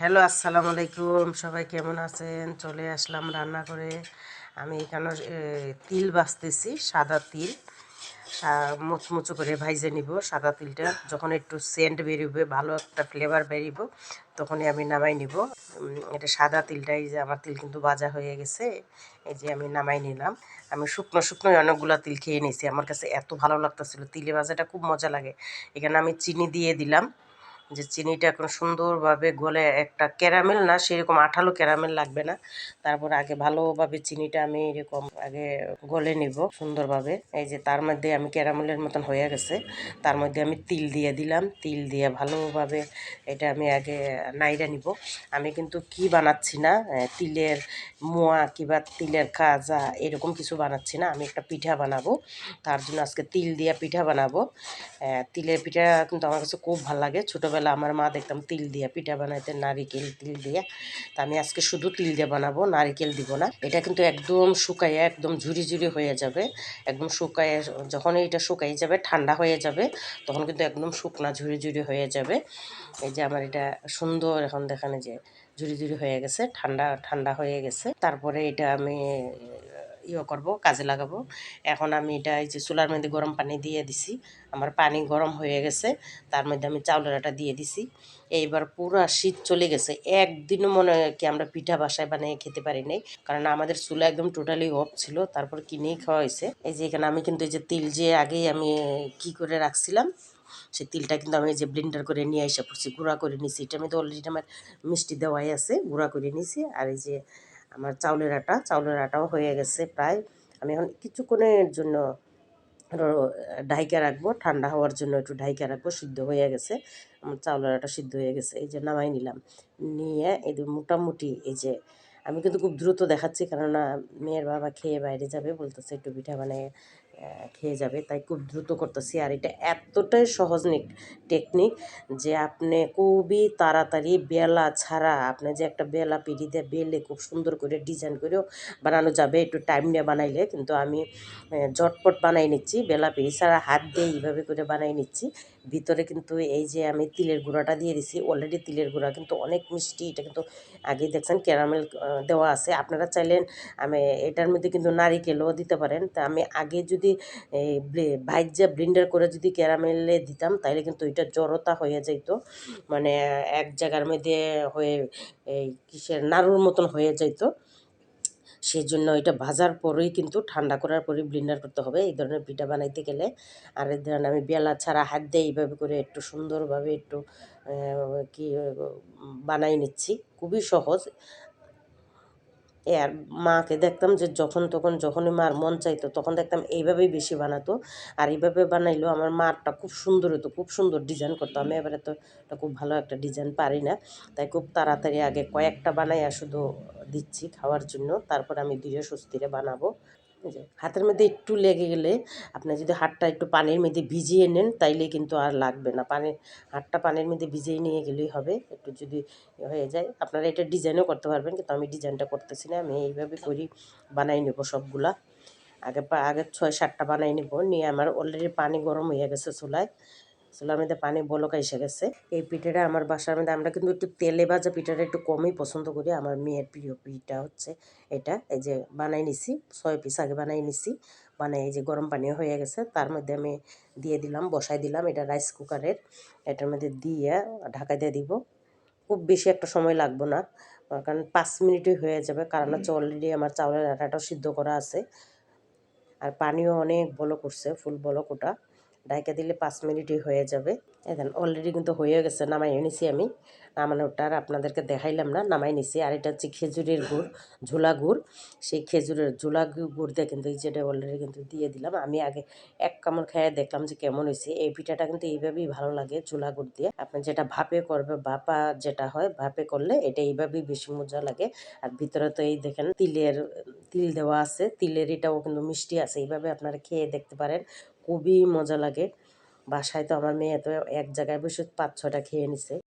Hello, আসসালামু আলাইকুম। সবাই কেমন আছেন? চলে আসলাম রান্না করে। আমি এখানে তিল বাছতেছি সাদা তিল। মুচমুচো করে ভাইজে নিব। সাদা তিলটা যখন একটু সেন্ট বেরোবে, ভালো একটা ফ্লেভার বেরিব, তখনই আমি নামাই নিব। এটা সাদা তিলটাই যে আমার তিল কিন্তু ভাজা হয়ে গেছে, এই যে আমি নামাই নিলাম। আমি শুকনো শুকনো অনেকগুলো তিল খেয়ে নিয়েছি আমার কাছে এত ভালো লাগতেছিল। তিলে ভাজাটা খুব মজা লাগে। এখানে আমি চিনি দিয়ে দিলাম। যে চিনিটা এখন সুন্দরভাবে গলে একটা ক্যারামেল না, সেরকম আঠালো ক্যারামেল লাগবে না। তারপর আগে ভালোভাবে চিনিটা আমি এরকম আগে গলে নিব সুন্দরভাবে। এই যে তার মধ্যে আমি ক্যারামেলের মতন হয়ে গেছে। তার মধ্যে আমি তিল দিয়ে দিলাম। তিল দিয়ে ভালোভাবে এটা আমি আগে নাইরা নিব। আমি কিন্তু কি বানাচ্ছি না তিলের মোয়া কিংবা তিলের কাজা এরকম কিছু বানাচ্ছি না। আমি একটা পিঠা বানাবো। তার জন্য আজকে তিল দিয়ে পিঠা বানাবো। তিলের পিঠা কিন্তু আমার কাছে খুব ভালো লাগে। ছোটোবেলা আমার মা দেখতাম তিল দিয়ে, পিঠা বানাইতে নারিকেল তিল দিয়ে। তা আমি আজকে শুধু তিল দিয়ে বানাবো, নারিকেল দিব না। এটা কিন্তু একদম শুকাইয়া একদম ঝুরি ঝুরি হয়ে যাবে। একদম শুকাইয়া, যখন এটা শুকাই যাবে, ঠান্ডা হয়ে যাবে, তখন কিন্তু একদম শুকনা ঝুরি ঝুরি হয়ে যাবে। এই যে আমার এটা সুন্দর এখন দেখানে যে ঝুরি ঝুরি হয়ে গেছে, ঠান্ডা ঠান্ডা হয়ে গেছে। তারপরে এটা আমি ইয়ে করব, কাজে লাগাবো। এখন আমি এটা এই যে চুলার মধ্যে গরম পানি দিয়ে দিছি। আমার পানি গরম হয়ে গেছে, তার মধ্যে আমি চাউলের আটা দিয়ে দিছি। এইবার পুরো শীত চলে গেছে। একদিনও মনে হয় কি আমরা পিঠা বাসায় বানিয়ে খেতে পারি নাই। কারণ আমাদের চুলা একদম টোটালি অফ ছিল, তারপর কিনেই খাওয়া হয়েছে। এই যে এখানে আমি কিন্তু এই যে তিল যে আগেই আমি কি করে রাখছিলাম, সেই তিলটা কিন্তু আমি যে ব্লেন্ডার করে নিয়ে এসে পড়ছি, গুঁড়া করে নিছি। এটা আমি তো অলরেডি আমার মিষ্টি দেওয়াই আছে, গুঁড়া করে নিছি। আর এই যে আমার চাউলের আটা। চাউলের আটাও হয়ে গেছে প্রায়। আমি এখন কিছুক্ষণের জন্য ঢাইকা রাখব। ঠান্ডা হওয়ার জন্য একটু ঢাইকা রাখব সিদ্ধ হয়ে গেছে। আমার চাউলের আটা সিদ্ধ হয়ে গেছে। এই যে নামাই নিলাম। নিয়ে এই মোটামুটি এই যে আমি কিন্তু খুব দ্রুত দেখাচ্ছি কেননা মেয়ের বাবা খেয়ে বাইরে যাবে বলতেছে একটু পিঠা আহ, খেয়ে যাবে। তাই খুব দ্রুত করতেছি। আর এটা এতটাই সহজ টেকনিক যে আপনি খুবই তাড়াতাড়ি বেলা ছাড়া আপনি যে একটা বেলা পিড়িতে বেলে খুব সুন্দর করে ডিজাইন করেও বানানো যাবে। একটু টাইম নিয়ে বানাইলে কিন্তু আমি ঝটপট বানাই নিচ্ছি। বেলা পিড়ি ছাড়া হাত দিয়ে এইভাবে করে বানাই নিচ্ছি। ভিতরে কিন্তু এই যে আমি তিলের গুঁড়াটা দিয়ে দিছি অলরেডি তিলের গুঁড়া কিন্তু অনেক মিষ্টি। এটা কিন্তু আগেই দেখছেন ক্যারামেল দেওয়া আছে। আপনারা চাইলেন আমি এটার মধ্যে কিন্তু নারিকেলও দিতে পারেন। তা আমি আগে যদি এই ভাইজা ব্লিন্ডার করে যদি ক্যারামেলে দিতাম তাহলে কিন্তু এটা জড়তা হয়ে যাইতো। মানে এক জায়গার মধ্যে হয়ে, এই কিসের নাড়ুর মতন হয়ে যাইতো। সেই জন্য এটা ভাজার পরেই কিন্তু ঠান্ডা করার পরেই ব্লিন্ডার করতে হবে। এই ধরনের পিঠা বানাইতে গেলে আর ধরেন আমি বেলা ছাড়া হাত দিয়ে এইভাবে করে একটু সুন্দরভাবে একটু কি, বানাই নিচ্ছি। খুবই সহজ। আর মাকে দেখতাম যে যখন তখন যখনই মার মন চাইতো তখন দেখতাম এইভাবেই বেশি বানাতো। আর এইভাবে বানাইলেও আমার মারটা খুব সুন্দর হতো খুব সুন্দর ডিজাইন করতো। আমি এবারে তো খুব ভালো একটা ডিজাইন পারি না। তাই খুব তাড়াতাড়ি আগে কয়েকটা বানাইয়া শুধু দিচ্ছি খাওয়ার জন্য। তারপর আমি ধীরে সুস্থিরে বানাবো। হাতের মধ্যে একটু লেগে গেলে আপনি যদি হাতটা একটু পানির মধ্যে ভিজিয়ে নেন, তাইলে কিন্তু আর লাগবে না। পানি, হাতটা পানির মধ্যে ভিজিয়ে নিয়ে গেলেই হবে। একটু যদি হয়ে যায়, আপনারা এটা ডিজাইনও করতে পারবেন, কিন্তু আমি ডিজাইনটা করতেছি না। আমি এইভাবে করি, বানাই নেব সবগুলা। আগে আগে ছয় সাতটা বানাই নেব। নিয়ে আমার অলরেডি পানি গরম হয়ে গেছে চুলায়। চুলার মধ্যে পানি বলক এসে গেছে। এই পিঠাটা আমার বাসার মধ্যে আমরা কিন্তু একটু তেলে ভাজা পিঠাটা একটু কমই পছন্দ করি। আমার মেয়ের প্রিয় পিঠা হচ্ছে এটা। এই যে বানাই নিছি ছয় পিস আগে বানাই নিছি। মানে এই যে গরম পানি হয়ে গেছে। তার মধ্যে আমি দিয়ে দিলাম বসাই দিলাম। এটা রাইস কুকারের এটার মধ্যে দিয়ে ঢাকা দিয়ে দিব। খুব বেশি একটা সময় লাগবে না। কারণ পাঁচ মিনিটই হয়ে যাবে। কারণ হচ্ছে অলরেডি আমার চাউলের আটাটাও সিদ্ধ করা আছে। আর পানিও অনেক বলো করছে ফুল বলো ওটা। ডাইকা দিলে পাঁচ মিনিটই হয়ে যাবে। এখন অলরেডি কিন্তু হয়ে গেছে নামাই নিছি আমি। নামানোটা আর আপনাদেরকে দেখাইলাম না, নামাই নিছি। আর এটা হচ্ছে খেজুরের গুড়, ঝোলা গুড়। সেই খেজুরের ঝোলা গুড় দিয়ে কিন্তু এই যেটা অলরেডি কিন্তু দিয়ে দিলাম। আমি আগে এক কামড় খেয়ে দেখলাম যে কেমন হয়েছে। এই পিঠাটা কিন্তু এইভাবেই ভালো লাগে ঝোলা গুড় দিয়ে। আপনি যেটা ভাপে করবে, ভাপা যেটা হয়, ভাপে করলে এটা এইভাবেই বেশি মজা লাগে। আর ভিতরে তো এই দেখেন, তিলের, তিল দেওয়া আছে। তিলের এটাও কিন্তু মিষ্টি আছে, এইভাবে আপনারা খেয়ে দেখতে পারেন। খুবই মজা লাগে। বাসায় তো আমার মেয়ে তো এক জায়গায় বসে পাঁচ ছটা খেয়ে নিছে।